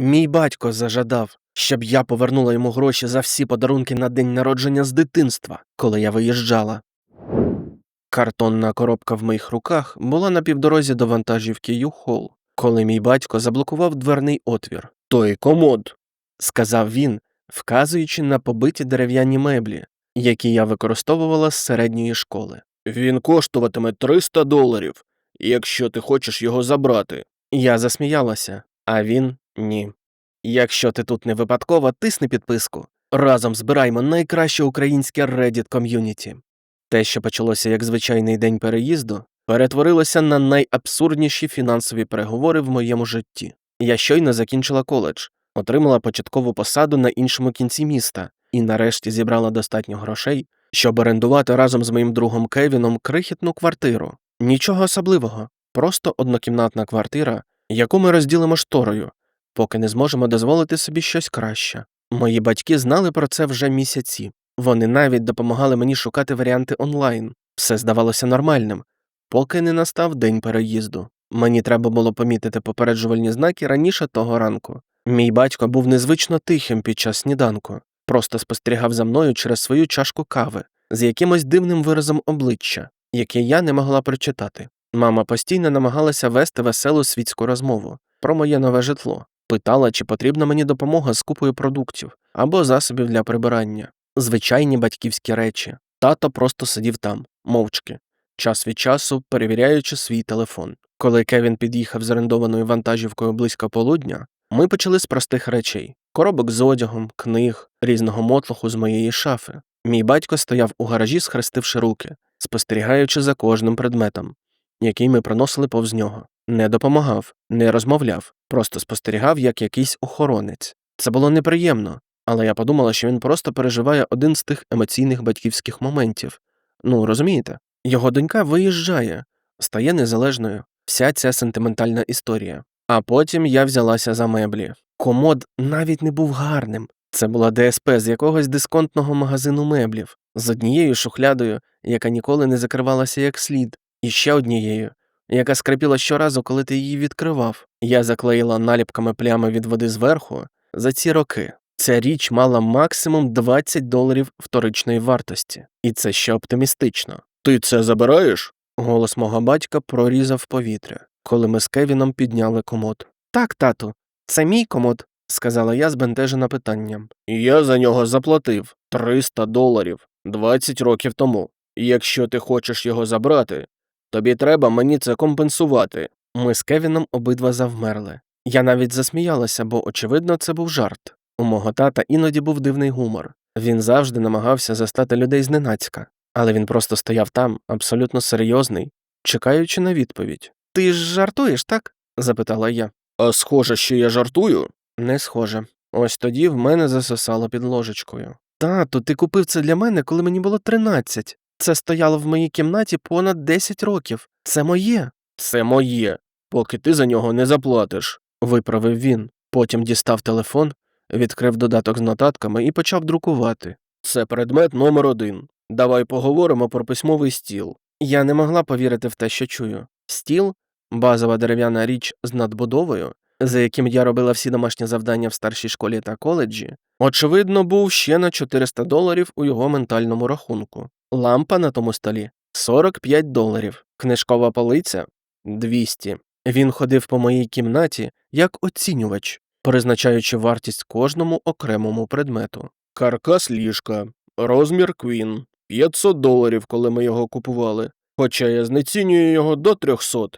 Мій батько зажадав, щоб я повернула йому гроші за всі подарунки на день народження з дитинства, коли я виїжджала. Картонна коробка в моїх руках була на півдорозі до вантажівки Юхол, коли мій батько заблокував дверний отвір. Той комод, сказав він, вказуючи на побиті дерев'яні меблі, які я використовувала з середньої школи. Він коштуватиме 300 доларів, якщо ти хочеш його забрати. Я засміялася, а він ні. Якщо ти тут не випадково, тисни підписку. Разом збираємо найкраще українське Reddit ком'юніті. Те, що почалося як звичайний день переїзду, перетворилося на найабсурдніші фінансові переговори в моєму житті. Я щойно закінчила коледж, отримала початкову посаду на іншому кінці міста і нарешті зібрала достатньо грошей, щоб орендувати разом з моїм другом Кевіном крихітну квартиру. Нічого особливого, просто однокімнатна квартира, яку ми розділимо шторою, поки не зможемо дозволити собі щось краще. Мої батьки знали про це вже місяці. Вони навіть допомагали мені шукати варіанти онлайн. Все здавалося нормальним, поки не настав день переїзду. Мені треба було помітити попереджувальні знаки раніше того ранку. Мій батько був незвично тихим під час сніданку, просто спостерігав за мною через свою чашку кави з якимось дивним виразом обличчя, яке я не могла прочитати. Мама постійно намагалася вести веселу світську розмову про моє нове житло, питала, чи потрібна мені допомога з купою продуктів або засобів для прибирання. Звичайні батьківські речі. Тато просто сидів там, мовчки, час від часу перевіряючи свій телефон. Коли Кевін під'їхав з орендованою вантажівкою близько полудня, ми почали з простих речей: коробок з одягом, книг, різного мотлоху з моєї шафи. Мій батько стояв у гаражі, схрестивши руки, спостерігаючи за кожним предметом, який ми проносили повз нього. Не допомагав, не розмовляв, просто спостерігав як якийсь охоронець. Це було неприємно, але я подумала, що він просто переживає один з тих емоційних батьківських моментів. Ну, розумієте? Його донька виїжджає, стає незалежною, вся ця сентиментальна історія. А потім я взялася за меблі. Комод навіть не був гарним. Це була ДСП з якогось дисконтного магазину меблів, з однією шухлядою, яка ніколи не закривалася як слід, і ще однією, яка скрипіла щоразу, коли ти її відкривав. Я заклеїла наліпками плями від води зверху. За ці роки ця річ мала максимум 20 доларів вторичної вартості, і це ще оптимістично. Ти це забираєш? Голос мого батька прорізав повітря, коли ми з Кевіном підняли комод. Так, тату, це мій комод, сказала я, збентежена питанням. Я за нього заплатив 300 доларів 20 років тому. Якщо ти хочеш його забрати, тобі треба мені це компенсувати. Ми з Кевіном обидва завмерли. Я навіть засміялася, бо, очевидно, це був жарт. У мого тата іноді був дивний гумор. Він завжди намагався застати людей зненацька, але він просто стояв там, абсолютно серйозний, чекаючи на відповідь. Ти ж жартуєш, так? запитала я. А схоже, що я жартую? Не схоже. Ось тоді в мене засосало під ложечкою. Тату, ти купив це для мене, коли мені було 13. Це стояло в моїй кімнаті понад 10 років. Це моє. Це моє, поки ти за нього не заплатиш, виправив він. Потім дістав телефон, відкрив додаток з нотатками і почав друкувати. Це предмет номер один. Давай поговоримо про письмовий стіл. Я не могла повірити в те, що чую. Стіл базова дерев'яна річ з надбудовою, за яким я робила всі домашні завдання в старшій школі та коледжі, очевидно, був ще на 400 доларів у його ментальному рахунку. Лампа на тому столі 45 доларів, книжкова полиця 200. Він ходив по моїй кімнаті як оцінювач, призначаючи вартість кожному окремому предмету. Каркас ліжка, розмір Квін 500 доларів, коли ми його купували. Хоча я знецінюю його до 300,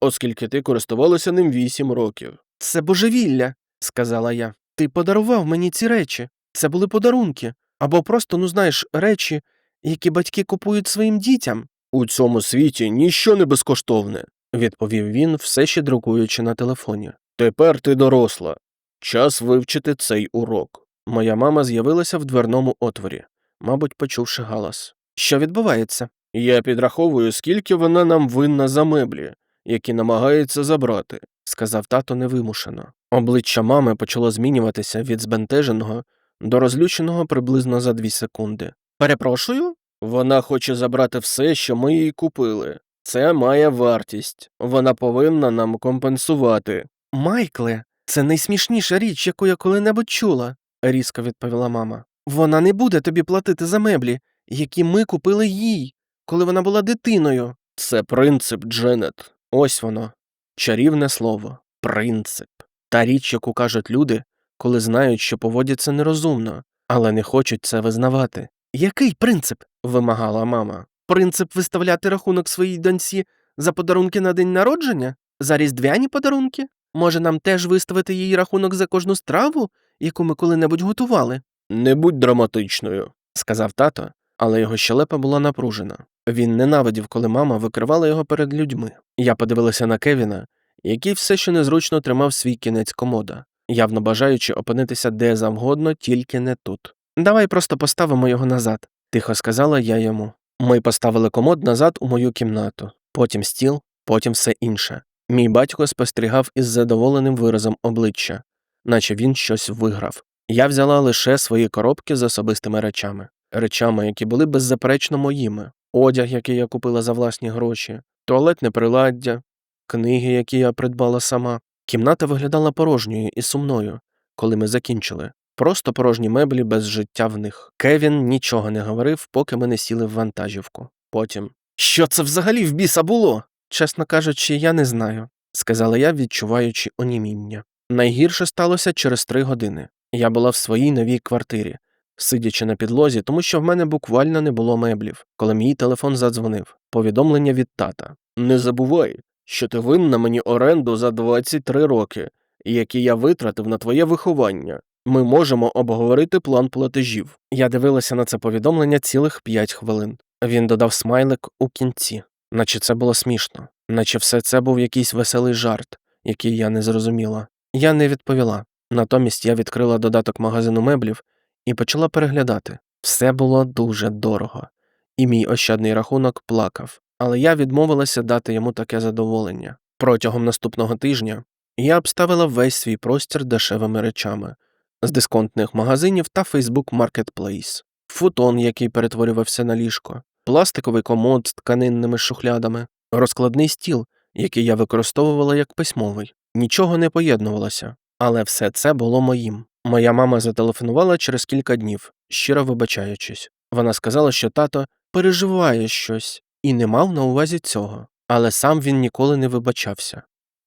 оскільки ти користувалася ним 8 років. Це божевілля, сказала я. Ти подарував мені ці речі. Це були подарунки. Або просто, ну знаєш, речі, які батьки купують своїм дітям. У цьому світі ніщо не безкоштовне, відповів він, все ще друкуючи на телефоні. Тепер ти доросла. Час вивчити цей урок. Моя мама з'явилася в дверному отворі, мабуть, почувши галас. Що відбувається? Я підраховую, скільки вона нам винна за меблі, які намагається забрати, сказав тато невимушено. Обличчя мами почало змінюватися від збентеженого до розлюченого приблизно за дві секунди. Перепрошую? Вона хоче забрати все, що ми їй купили. Це має вартість. Вона повинна нам компенсувати. Майкле, Це найсмішніша річ, яку я коли-небудь чула, різко відповіла мама. Вона не буде тобі платити за меблі, які ми купили їй, коли вона була дитиною. Це принцип, Дженет. Ось воно. Чарівне слово. Принцип. Та річ, яку кажуть люди, коли знають, що поводяться нерозумно, але не хочуть це визнавати. Який принцип? вимагала мама. Принцип виставляти рахунок своїй доньці за подарунки на день народження? За різдвяні подарунки? Може, нам теж виставити їй рахунок за кожну страву, яку ми коли-небудь готували? Не будь драматичною, сказав тато, але його щелепа була напружена. Він ненавидів, коли мама викривала його перед людьми. Я подивилася на Кевіна, який все ще незручно тримав свій кінець комода, явно бажаючи опинитися де завгодно, тільки не тут. Давай просто поставимо його назад, тихо сказала я йому. Ми поставили комод назад у мою кімнату, потім стіл, потім все інше. Мій батько спостерігав із задоволеним виразом обличчя, наче він щось виграв. Я взяла лише свої коробки з особистими речами, речами, які були беззаперечно моїми, одяг, який я купила за власні гроші, туалетне приладдя, книги, які я придбала сама. Кімната виглядала порожньою і сумною, коли ми закінчили. Просто порожні меблі без життя в них. Кевін нічого не говорив, поки ми не сіли в вантажівку. Потім Що це взагалі в біса було? Чесно кажучи, я не знаю, сказала я, відчуваючи оніміння. Найгірше сталося через три години. Я була в своїй новій квартирі, сидячи на підлозі, тому що в мене буквально не було меблів, коли мій телефон задзвонив. Повідомлення від тата. Не забувай, що ти винна мені оренду за 23 роки, які я витратив на твоє виховання. Ми можемо обговорити план платежів. Я дивилася на це повідомлення цілих 5 хвилин. Він додав смайлик у кінці, наче це було смішно, наче все це був якийсь веселий жарт, який я не зрозуміла. Я не відповіла. Натомість я відкрила додаток магазину меблів і почала переглядати. Все було дуже дорого, і мій ощадний рахунок плакав, але я відмовилася дати йому таке задоволення. Протягом наступного тижня я обставила весь свій простір дешевими речами з дисконтних магазинів та Facebook Marketplace, футон, який перетворювався на ліжко, пластиковий комод з тканинними шухлядами, розкладний стіл, який я використовувала як письмовий. Нічого не поєднувалося, але все це було моїм. Моя мама зателефонувала через кілька днів, щиро вибачаючись. Вона сказала, що тато переживає щось і не мав на увазі цього, але сам він ніколи не вибачався.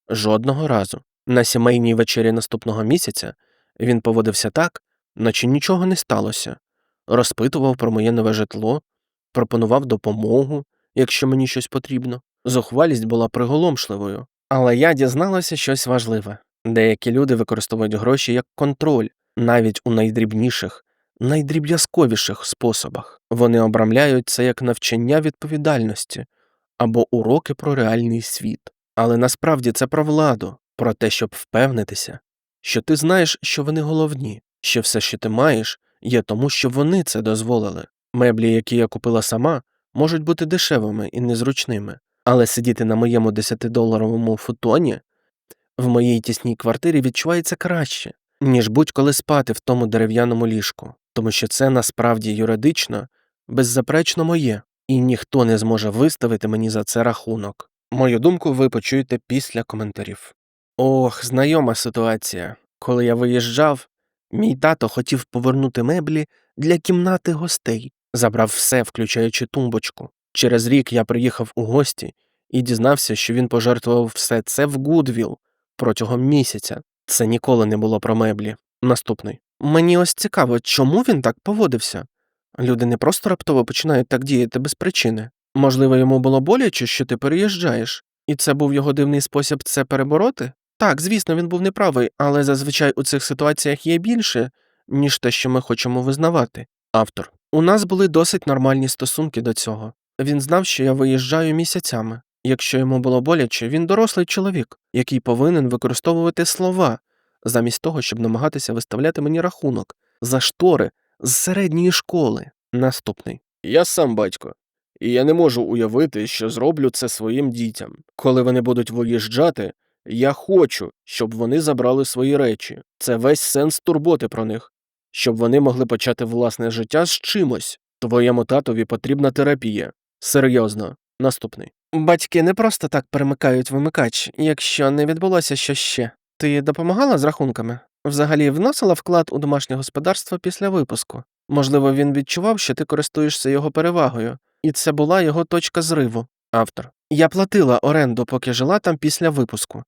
Жодного разу. На сімейній вечері наступного місяця він поводився так, наче нічого не сталося, розпитував про моє нове житло, пропонував допомогу, якщо мені щось потрібно. Зухвалість була приголомшливою, але я дізналася щось важливе. Деякі люди використовують гроші як контроль, навіть у найдрібніших, найдріб'язковіших способах. Вони обрамляють це як навчання відповідальності або уроки про реальний світ. Але насправді це про владу, про те, щоб впевнитися, що ти знаєш, що вони головні, що все, що ти маєш, є тому, що вони це дозволили. Меблі, які я купила сама, можуть бути дешевими і незручними, але сидіти на моєму 10-доларовому футоні в моїй тісній квартирі відчувається краще, ніж будь-коли спати в тому дерев'яному ліжку, тому що це насправді юридично, беззаперечно моє, і ніхто не зможе виставити мені за це рахунок. Мою думку ви почуєте після коментарів. Ох, знайома ситуація. Коли я виїжджав, мій тато хотів повернути меблі для кімнати гостей, забрав все, включаючи тумбочку. Через рік я приїхав у гості і дізнався, що він пожертвував все це в Гудвіл протягом місяця. Це ніколи не було про меблі. Наступний. Мені ось цікаво, чому він так поводився. Люди не просто раптово починають так діяти без причини. Можливо, йому було боляче, що ти переїжджаєш, і це був його дивний спосіб це перебороти? Так, звісно, він був неправий, але зазвичай у цих ситуаціях є більше, ніж те, що ми хочемо визнавати. Автор. У нас були досить нормальні стосунки до цього. Він знав, що я виїжджаю місяцями. Якщо йому було боляче, він дорослий чоловік, який повинен використовувати слова, замість того, щоб намагатися виставляти мені рахунок за штори з середньої школи. Наступний. Я сам батько, і я не можу уявити, що зроблю це своїм дітям. Коли вони будуть виїжджати, я хочу, щоб вони забрали свої речі. Це весь сенс турботи про них, щоб вони могли почати власне життя з чимось. Твоєму татові потрібна терапія. Серйозно. Наступний. Батьки не просто так перемикають вимикач, якщо не відбулося що ще. Ти допомагала з рахунками? Взагалі вносила вклад у домашнє господарство після випуску. Можливо, він відчував, що ти користуєшся його перевагою, і це була його точка зриву. Автор. Я платила оренду, поки жила там після випуску.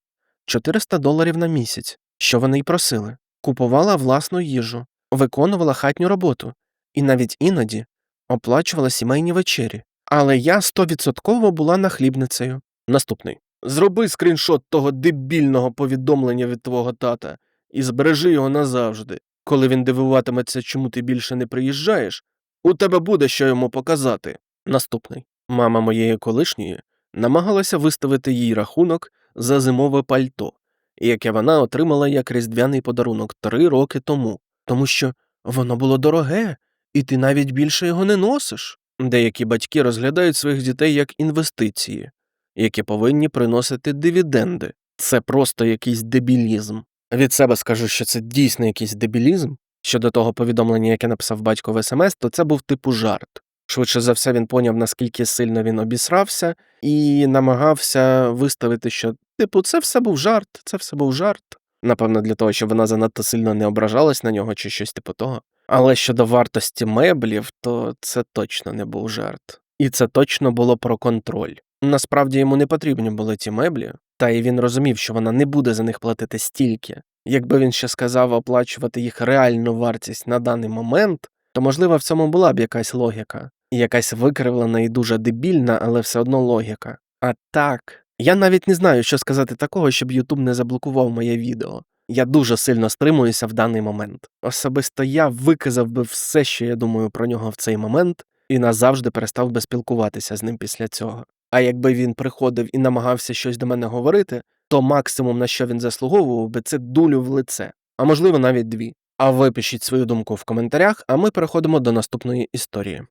400 доларів на місяць, що вони й просили. Купувала власну їжу, виконувала хатню роботу і навіть іноді оплачувала сімейні вечері. Але я стовідсотково була нахлібницею. Наступний. Зроби скріншот того дебільного повідомлення від твого тата і збережи його назавжди. Коли він дивуватиметься, чому ти більше не приїжджаєш, у тебе буде що йому показати. Наступний. Мама моєї колишньої намагалася виставити їй рахунок за зимове пальто, яке вона отримала як різдвяний подарунок три роки тому, тому що воно було дороге, і ти навіть більше його не носиш. Деякі батьки розглядають своїх дітей як інвестиції, які повинні приносити дивіденди. Це просто якийсь дебілізм. Від себе скажу, що це дійсно якийсь дебілізм. Щодо того повідомлення, яке написав батько в смс, то це був типу жарт. Швидше за все, він поняв, наскільки сильно він обісрався, і намагався виставити, що, типу, це все був жарт, це все був жарт. Напевно, для того, щоб вона занадто сильно не ображалась на нього чи щось типу того. Але щодо вартості меблів, то це точно не був жарт. І це точно було про контроль. Насправді йому не потрібні були ті меблі, та й він розумів, що вона не буде за них платити стільки. Якби він ще сказав оплачувати їх реальну вартість на даний момент, то можливо в цьому була б якась логіка, якась викривлена і дуже дебільна, але все одно логіка. А так, я навіть не знаю, що сказати такого, щоб Ютуб не заблокував моє відео. Я дуже сильно стримуюся в даний момент. Особисто я виказав би все, що я думаю про нього в цей момент, і назавжди перестав би спілкуватися з ним після цього. А якби він приходив і намагався щось до мене говорити, то максимум, на що він заслуговував би, це дулю в лице, а можливо навіть дві. А ви пишіть свою думку в коментарях, а ми переходимо до наступної історії.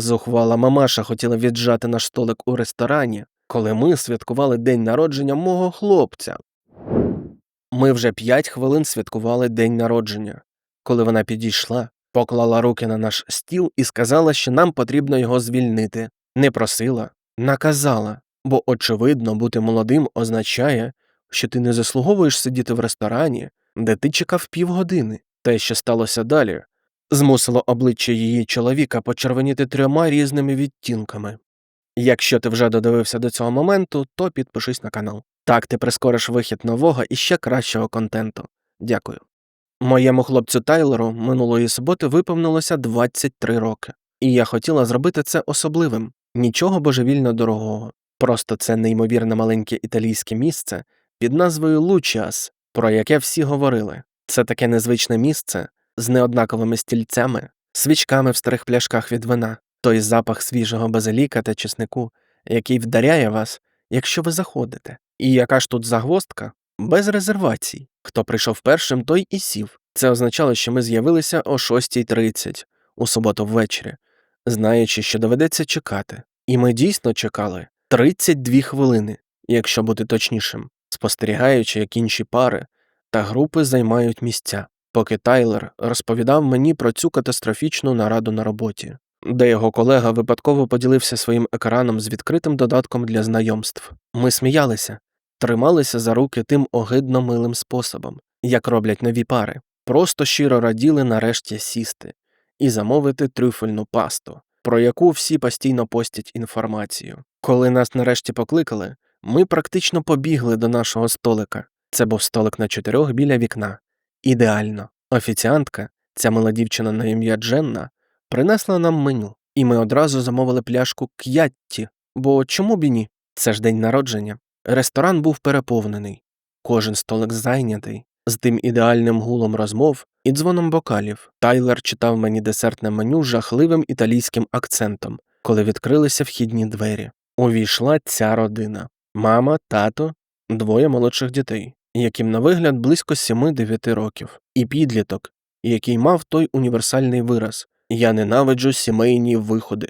Зухвала мамаша хотіла віджати наш столик у ресторані, коли ми святкували день народження мого хлопця. Ми вже п'ять хвилин святкували день народження, коли вона підійшла, поклала руки на наш стіл і сказала, що нам потрібно його звільнити. Не просила, наказала, бо, очевидно, бути молодим означає, що ти не заслуговуєш сидіти в ресторані, де ти чекав півгодини. Те, що сталося далі, змусило обличчя її чоловіка почервоніти трьома різними відтінками. Якщо ти вже додивився до цього моменту, то підпишись на канал. Так ти прискориш вихід нового і ще кращого контенту. Дякую. Моєму хлопцю Тайлеру минулої суботи виповнилося 23 роки, і я хотіла зробити це особливим, нічого божевільно дорогого. Просто це неймовірно маленьке італійське місце під назвою Лучіас, про яке всі говорили. Це таке незвичне місце з неоднаковими стільцями, свічками в старих пляшках від вина, той запах свіжого базиліка та чеснику, який вдаряє вас, якщо ви заходите. І яка ж тут загвоздка? Без резервацій. Хто прийшов першим, той і сів. Це означало, що ми з'явилися о 6.30 у суботу ввечері, знаючи, що доведеться чекати. І ми дійсно чекали 32 хвилини, якщо бути точнішим, спостерігаючи, як інші пари та групи займають місця, поки Тайлер розповідав мені про цю катастрофічну нараду на роботі, де його колега випадково поділився своїм екраном з відкритим додатком для знайомств. Ми сміялися, трималися за руки тим огидно милим способом, як роблять нові пари, просто щиро раділи нарешті сісти і замовити трюфельну пасту, про яку всі постійно постять інформацію. Коли нас нарешті покликали, ми практично побігли до нашого столика. Це був столик на чотирьох біля вікна. Ідеально. Офіціантка, ця мила дівчина на ім'я Дженна, принесла нам меню, і ми одразу замовили пляшку к'ятті, бо чому б і ні? Це ж день народження. Ресторан був переповнений, кожен столик зайнятий, з тим ідеальним гулом розмов і дзвоном бокалів. Тайлер читав мені десертне меню жахливим італійським акцентом, коли відкрилися вхідні двері. Увійшла ця родина мама, тато, двоє молодших дітей, яким на вигляд близько 7-9 років, і підліток, який мав той універсальний вираз Я ненавиджу сімейні виходи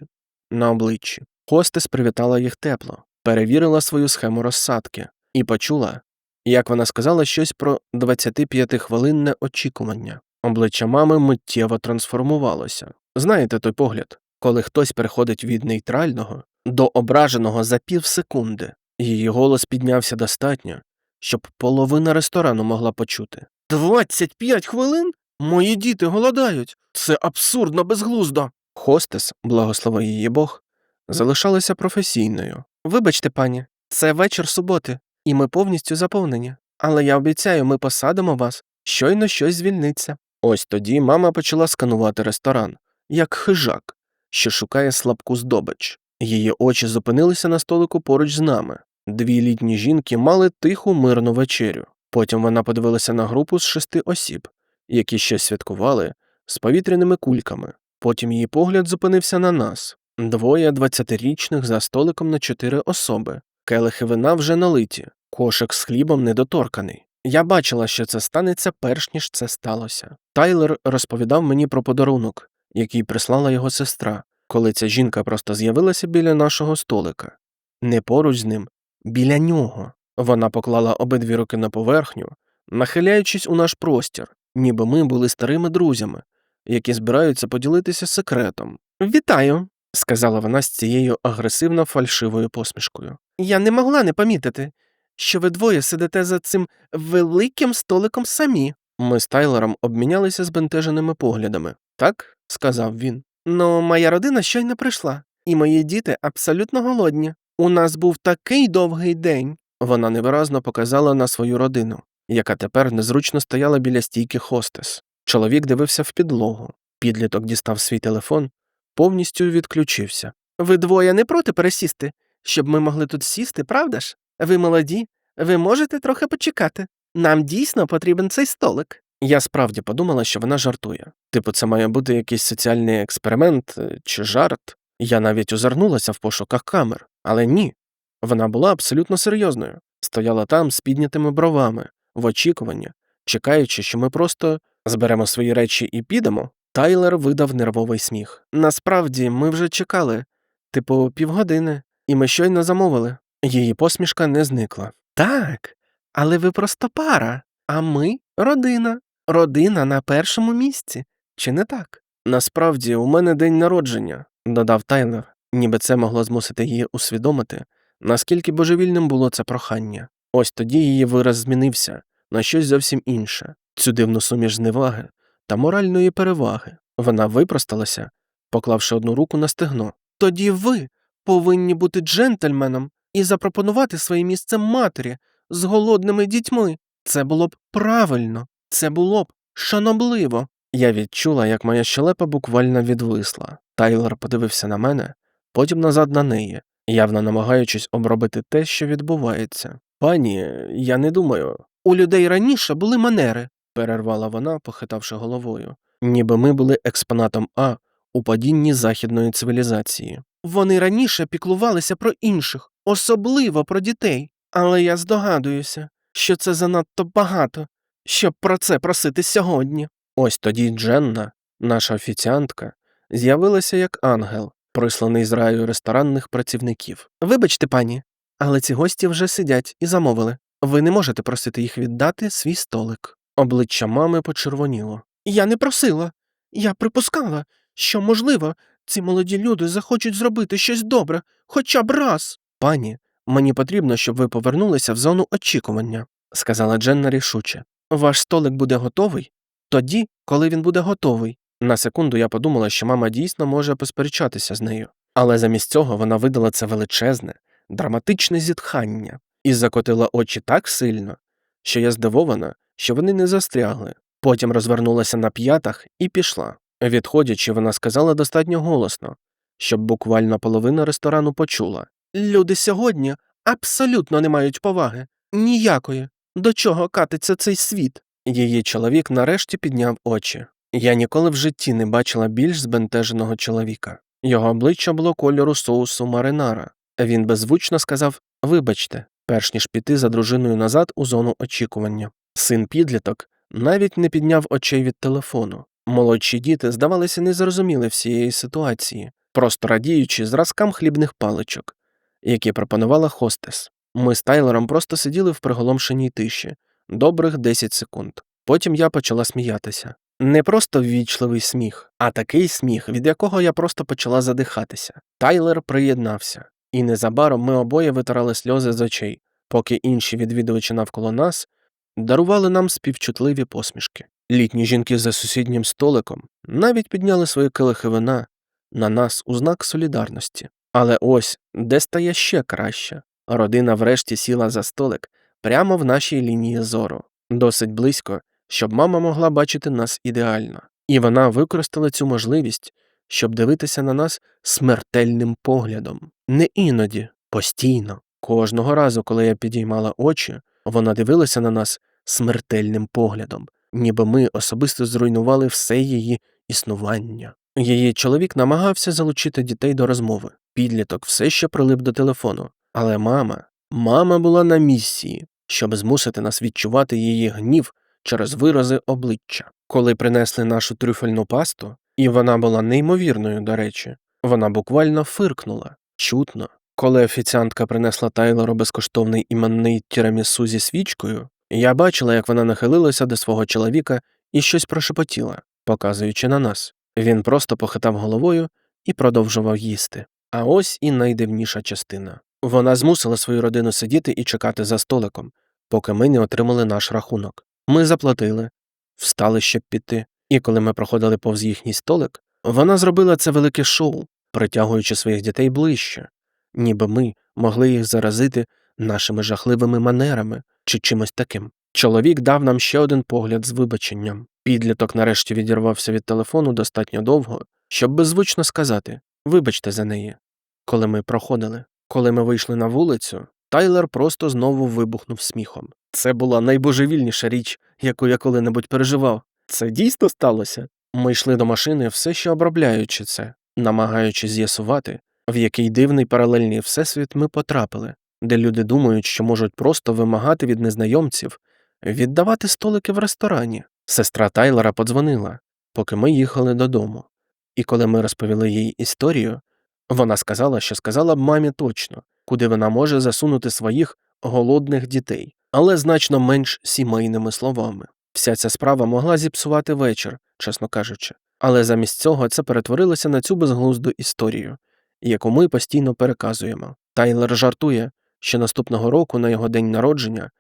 на обличчі. Хостес привітала їх тепло, перевірила свою схему розсадки і почула, як вона сказала щось про 25-хвилинне очікування. Обличчя мами миттєво трансформувалося. Знаєте той погляд, коли хтось переходить від нейтрального до ображеного за пів секунди. Її голос піднявся достатньо, щоб половина ресторану могла почути. Двадцять п'ять хвилин? Мої діти голодають. Це абсурдно безглуздо. Хостес, благослови її Бог, залишалася професійною. Вибачте, пані, це вечір суботи, і ми повністю заповнені. Але я обіцяю, ми посадимо вас, щойно щось звільниться. Ось тоді мама почала сканувати ресторан, як хижак, що шукає слабку здобич. Її очі зупинилися на столику поруч з нами. Дві літні жінки мали тиху мирну вечерю. Потім вона подивилася на групу з шести осіб, які ще святкували з повітряними кульками. Потім її погляд зупинився на нас двоє двадцятирічних за столиком на чотири особи. Келихи вина вже налиті, кошик з хлібом недоторканий. Я бачила, що це станеться перш ніж це сталося. Тайлер розповідав мені про подарунок, який прислала його сестра, коли ця жінка просто з'явилася біля нашого столика. Не поруч з ним, біля нього. Вона поклала обидві руки на поверхню, нахиляючись у наш простір, ніби ми були старими друзями, які збираються поділитися секретом. Вітаю, сказала вона з цією агресивно фальшивою посмішкою. Я не могла не помітити, що ви двоє сидите за цим великим столиком самі. Ми з Тайлером обмінялися збентеженими поглядами. Так, сказав він. Ну, моя родина щойно прийшла, і мої діти абсолютно голодні. У нас був такий довгий день. Вона невиразно показала на свою родину, яка тепер незручно стояла біля стійки хостес. Чоловік дивився в підлогу. Підліток дістав свій телефон, повністю відключився. Ви двоє не проти пересісти, щоб ми могли тут сісти, правда ж? Ви молоді, ви можете трохи почекати. Нам дійсно потрібен цей столик. Я справді подумала, що вона жартує. Типу, це має бути якийсь соціальний експеримент е, чи жарт. Я навіть озирнулася в пошуках камер, але ні. Вона була абсолютно серйозною, стояла там з піднятими бровами, в очікуванні, чекаючи, що ми просто зберемо свої речі і підемо. Тайлер видав нервовий сміх. Насправді, ми вже чекали, типу, півгодини, і ми щойно замовили. Її посмішка не зникла. Так, але ви просто пара, а ми родина. Родина на першому місці, чи не так? Насправді, у мене день народження, додав Тайлер, ніби це могло змусити її усвідомити, наскільки божевільним було це прохання. Ось тоді її вираз змінився на щось зовсім інше, цю дивну суміш зневаги та моральної переваги. Вона випросталася, поклавши одну руку на стегно. Тоді ви повинні бути джентльменом і запропонувати своє місце матері з голодними дітьми. Це було б правильно, це було б шанобливо. Я відчула, як моя щелепа буквально відвисла. Тайлер подивився на мене, потім назад на неї, явно намагаючись обробити те, що відбувається. Пані, я не думаю. У людей раніше були манери, перервала вона, похитавши головою, ніби ми були експонатом А у падінні західної цивілізації. Вони раніше піклувалися про інших, особливо про дітей, але я здогадуюся, що це занадто багато, щоб про це просити сьогодні. Ось тоді Дженна, наша офіціантка, з'явилася як ангел, присланий з раю ресторанних працівників. Вибачте, пані, але ці гості вже сидять і замовили. Ви не можете просити їх віддати свій столик. Обличчя мами почервоніло. Я не просила. Я припускала, що, можливо, ці молоді люди захочуть зробити щось добре, хоча б раз. Пані, мені потрібно, щоб ви повернулися в зону очікування, сказала Дженна рішуче. Ваш столик буде готовий тоді, коли він буде готовий. На секунду я подумала, що мама дійсно може посперечатися з нею, але замість цього вона видала це величезне, драматичне зітхання і закотила очі так сильно, що я здивована, що вони не застрягли. Потім розвернулася на п'ятах і пішла. Відходячи, вона сказала достатньо голосно, щоб буквально половина ресторану почула. Люди сьогодні абсолютно не мають поваги. Ніякої. До чого катиться цей світ? Її чоловік нарешті підняв очі. Я ніколи в житті не бачила більш збентеженого чоловіка. Його обличчя було кольору соусу маринара. Він беззвучно сказав Вибачте, перш ніж піти за дружиною назад у зону очікування. Син підліток навіть не підняв очей від телефону. Молодші діти, здавалося, не зрозуміли всієї ситуації, просто радіючи зразкам хлібних паличок, які пропонувала хостес. Ми з Тайлером просто сиділи в приголомшеній тиші добрих 10 секунд. Потім я почала сміятися. Не просто ввічливий сміх, а такий сміх, від якого я просто почала задихатися. Тайлер приєднався, і незабаром ми обоє витирали сльози з очей, поки інші відвідувачі навколо нас дарували нам співчутливі посмішки. Літні жінки за сусіднім столиком навіть підняли свої келихи вина на нас у знак солідарності. Але ось де стає ще краще. Родина врешті сіла за столик прямо в нашій лінії зору, досить близько, щоб мама могла бачити нас ідеально. І вона використала цю можливість, щоб дивитися на нас смертельним поглядом. Не іноді, постійно. Кожного разу, коли я підіймала очі, вона дивилася на нас смертельним поглядом, ніби ми особисто зруйнували все її існування. Її чоловік намагався залучити дітей до розмови. Підліток все ще прилип до телефону. Але мама, мама була на місії, щоб змусити нас відчувати її гнів через вирази обличчя. Коли принесли нашу трюфельну пасту, і вона була неймовірною, до речі, вона буквально фиркнула, чутно. Коли офіціантка принесла Тайлеру безкоштовний іменний тірамісу зі свічкою, я бачила, як вона нахилилася до свого чоловіка і щось прошепотіла, показуючи на нас. Він просто похитав головою і продовжував їсти. А ось і найдивніша частина. Вона змусила свою родину сидіти і чекати за столиком, поки ми не отримали наш рахунок. Ми заплатили, встали, щоб піти, і коли ми проходили повз їхній столик, вона зробила це велике шоу, притягуючи своїх дітей ближче, ніби ми могли їх заразити нашими жахливими манерами чи чимось таким. Чоловік дав нам ще один погляд з вибаченням. Підліток нарешті відірвався від телефону достатньо довго, щоб беззвучно сказати Вибачте за неї. Коли ми проходили. Коли ми вийшли на вулицю, Тайлер просто знову вибухнув сміхом. Це була найбожевільніша річ, яку я коли-небудь переживав. Це дійсно сталося. Ми йшли до машини, все ще обробляючи це, намагаючись з'ясувати, в який дивний паралельний всесвіт ми потрапили, де люди думають, що можуть просто вимагати від незнайомців віддавати столики в ресторані. Сестра Тайлера подзвонила, поки ми їхали додому. І коли ми розповіли їй історію, вона сказала, що сказала б мамі точно, куди вона може засунути своїх голодних дітей, але значно менш сімейними словами. Вся ця справа могла зіпсувати вечір, чесно кажучи, але замість цього це перетворилося на цю безглузду історію, яку ми постійно переказуємо. Тайлер жартує, що наступного року, на його день народження,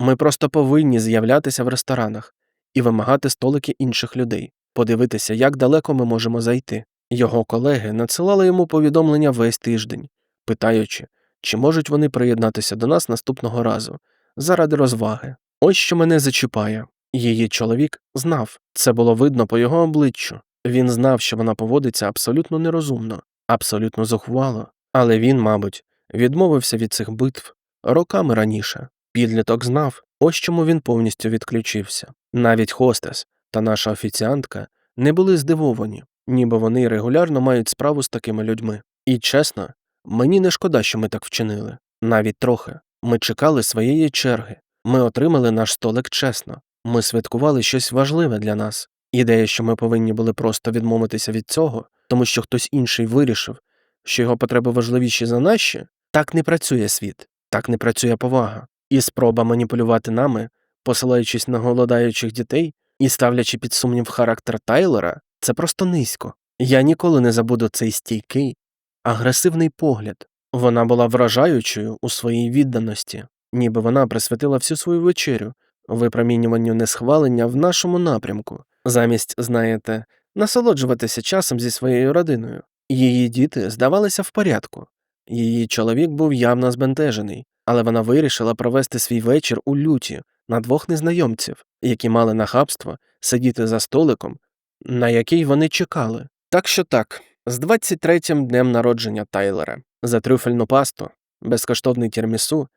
ми просто повинні з'являтися в ресторанах і вимагати столики інших людей, подивитися, як далеко ми можемо зайти. Його колеги надсилали йому повідомлення весь тиждень, питаючи, чи можуть вони приєднатися до нас наступного разу заради розваги. Ось що мене зачіпає. Її чоловік знав, це було видно по його обличчю. Він знав, що вона поводиться абсолютно нерозумно, абсолютно зухвало, але він, мабуть, відмовився від цих битв роками раніше. Підліток знав, ось чому він повністю відключився. Навіть хостес та наша офіціантка не були здивовані, ніби вони регулярно мають справу з такими людьми. І чесно, мені не шкода, що ми так вчинили. Навіть трохи. Ми чекали своєї черги. Ми отримали наш столик чесно. Ми святкували щось важливе для нас. Ідея, що ми повинні були просто відмовитися від цього, тому що хтось інший вирішив, що його потреби важливіші за наші, так не працює світ, так не працює повага. І спроба маніпулювати нами, посилаючись на голодаючих дітей і ставлячи під сумнів характер Тайлера, це просто низько. Я ніколи не забуду цей стійкий, агресивний погляд. Вона була вражаючою у своїй відданості, ніби вона присвятила всю свою вечерю випромінюванню несхвалення в нашому напрямку, замість, знаєте, насолоджуватися часом зі своєю родиною. Її діти здавалися в порядку. Її чоловік був явно збентежений, але вона вирішила провести свій вечір у люті на двох незнайомців, які мали нахабство сидіти за столиком, на який вони чекали. Так що так, з 23-м днем народження Тайлера за трюфельну пасту, безкоштовний тірмісу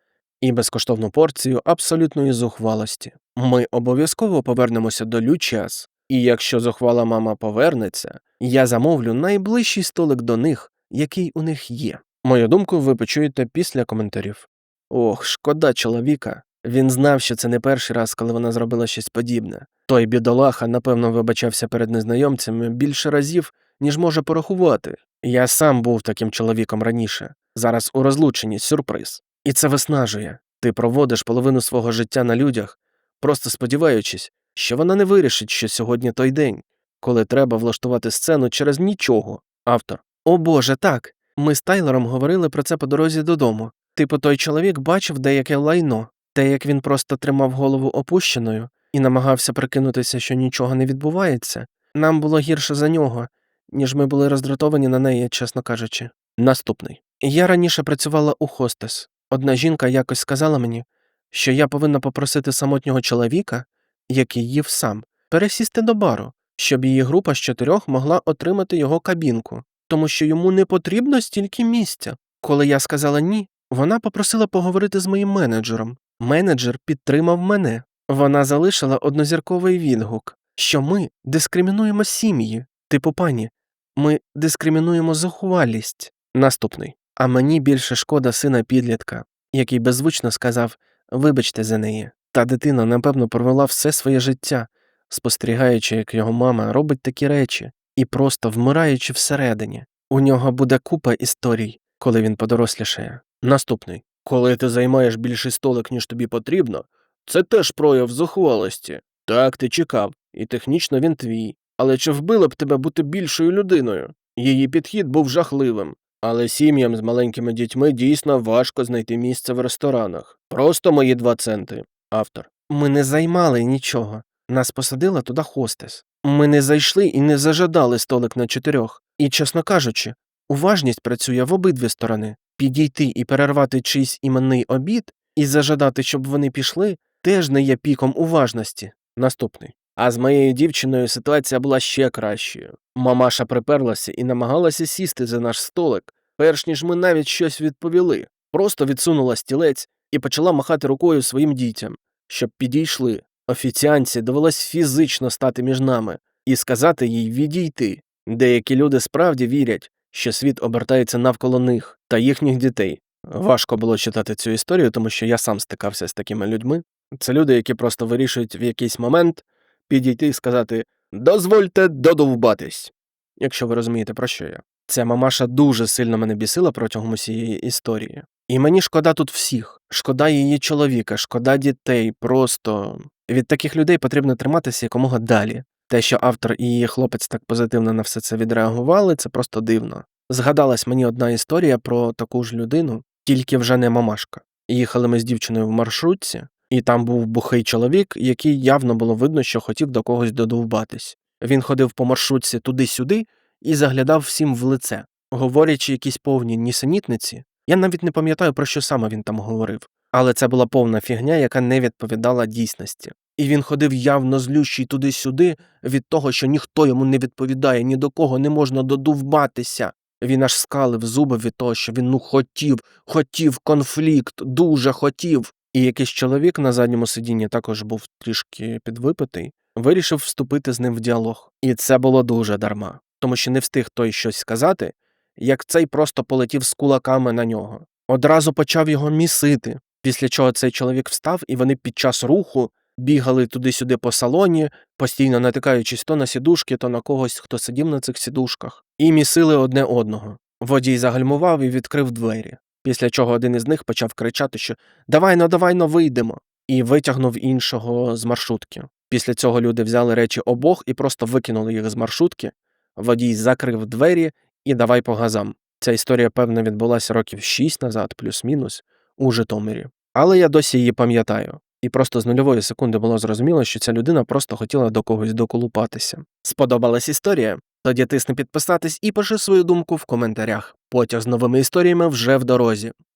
і безкоштовну порцію абсолютної зухвалості. Ми обов'язково повернемося до Лючіас, і якщо зухвала мама повернеться, я замовлю найближчий столик до них, який у них є. Мою думку ви почуєте після коментарів. Ох, шкода чоловіка. Він знав, що це не перший раз, коли вона зробила щось подібне. Той бідолаха, напевно, вибачався перед незнайомцями більше разів, ніж може порахувати. Я сам був таким чоловіком раніше, зараз у розлученні сюрприз. І це виснажує. Ти проводиш половину свого життя на людях, просто сподіваючись, що вона не вирішить, що сьогодні той день, коли треба влаштувати сцену через нічого. Автор. О Боже, так. Ми з Тайлером говорили про це по дорозі додому. Типу, той чоловік бачив деяке лайно, те, як він просто тримав голову опущеною і намагався прикинутися, що нічого не відбувається. Нам було гірше за нього, ніж ми були роздратовані на неї, чесно кажучи. Наступний. Я раніше працювала у хостес. Одна жінка якось сказала мені, що я повинна попросити самотнього чоловіка, який їв сам, пересісти до бару, щоб її група з чотирьох могла отримати його кабінку, тому що йому не потрібно стільки місця. Коли я сказала ні, вона попросила поговорити з моїм менеджером. Менеджер підтримав мене. Вона залишила однозірковий відгук, що ми дискримінуємо сім'ї. Типу пані, ми дискримінуємо зухвалість. Наступний. А мені більше шкода сина підлітка, який беззвучно сказав Вибачте за неї. Та дитина, напевно, провела все своє життя, спостерігаючи, як його мама робить такі речі, і просто вмираючи всередині. У нього буде купа історій, коли він подорослішає. Наступний. Коли ти займаєш більший столик, ніж тобі потрібно, це теж прояв зухвалості. Так, ти чекав, і технічно він твій. Але чи вбило б тебе бути більшою людиною? Її підхід був жахливим. Але сім'ям з маленькими дітьми дійсно важко знайти місце в ресторанах. Просто мої два центи. Автор. Ми не займали нічого. Нас посадила туди хостес. Ми не зайшли і не зажадали столик на чотирьох. І, чесно кажучи, уважність працює в обидві сторони. Підійти і перервати чийсь іменний обід і зажадати, щоб вони пішли, теж не є піком уважності. Наступний. А з моєю дівчиною ситуація була ще кращою. Мамаша приперлася і намагалася сісти за наш столик, перш ніж ми навіть щось відповіли. Просто відсунула стілець і почала махати рукою своїм дітям, щоб підійшли. Офіціанці довелось фізично стати між нами і сказати їй відійти. Деякі люди справді вірять, що світ обертається навколо них та їхніх дітей. Важко було читати цю історію, тому що я сам стикався з такими людьми. Це люди, які просто вирішують в якийсь момент підійти і сказати Дозвольте додовбатись. Якщо ви розумієте, про що я. Ця мамаша дуже сильно мене бісила протягом усієї історії. І мені шкода тут всіх. Шкода її чоловіка, шкода дітей. Просто від таких людей потрібно триматися якомога далі. Те, що автор і її хлопець так позитивно на все це відреагували, це просто дивно. Згадалась мені одна історія про таку ж людину, тільки вже не мамашка. Їхали ми з дівчиною в маршрутці, і там був бухий чоловік, який явно було видно, що хотів до когось додовбатись. Він ходив по маршрутці туди-сюди і заглядав всім в лице, говорячи якісь повні нісенітниці. Я навіть не пам'ятаю, про що саме він там говорив, але це була повна фігня, яка не відповідала дійсності. І він ходив явно злющий туди-сюди від того, що ніхто йому не відповідає, ні до кого не можна додовбатися. Він аж скалив зуби від того, що він ну хотів, хотів конфлікт, дуже хотів. І якийсь чоловік на задньому сидінні також був трішки підвипитий, вирішив вступити з ним в діалог. І це було дуже дарма, тому що не встиг той щось сказати, як цей просто полетів з кулаками на нього. Одразу почав його місити, після чого цей чоловік встав, і вони під час руху бігали туди-сюди по салоні, постійно натикаючись то на сідушки, то на когось, хто сидів на цих сідушках, і місили одне одного. Водій загальмував і відкрив двері. Після чого один із них почав кричати, що Давай но, давай но вийдемо, і витягнув іншого з маршрутки. Після цього люди взяли речі обох і просто викинули їх з маршрутки. Водій закрив двері і давай по газам. Ця історія, певно, відбулася років шість назад, плюс-мінус, у Житомирі. Але я досі її пам'ятаю. І просто з нульової секунди було зрозуміло, що ця людина просто хотіла до когось доколупатися. Сподобалась історія? Тоді тисни підписатись і пиши свою думку в коментарях. Потяг з новими історіями вже в дорозі.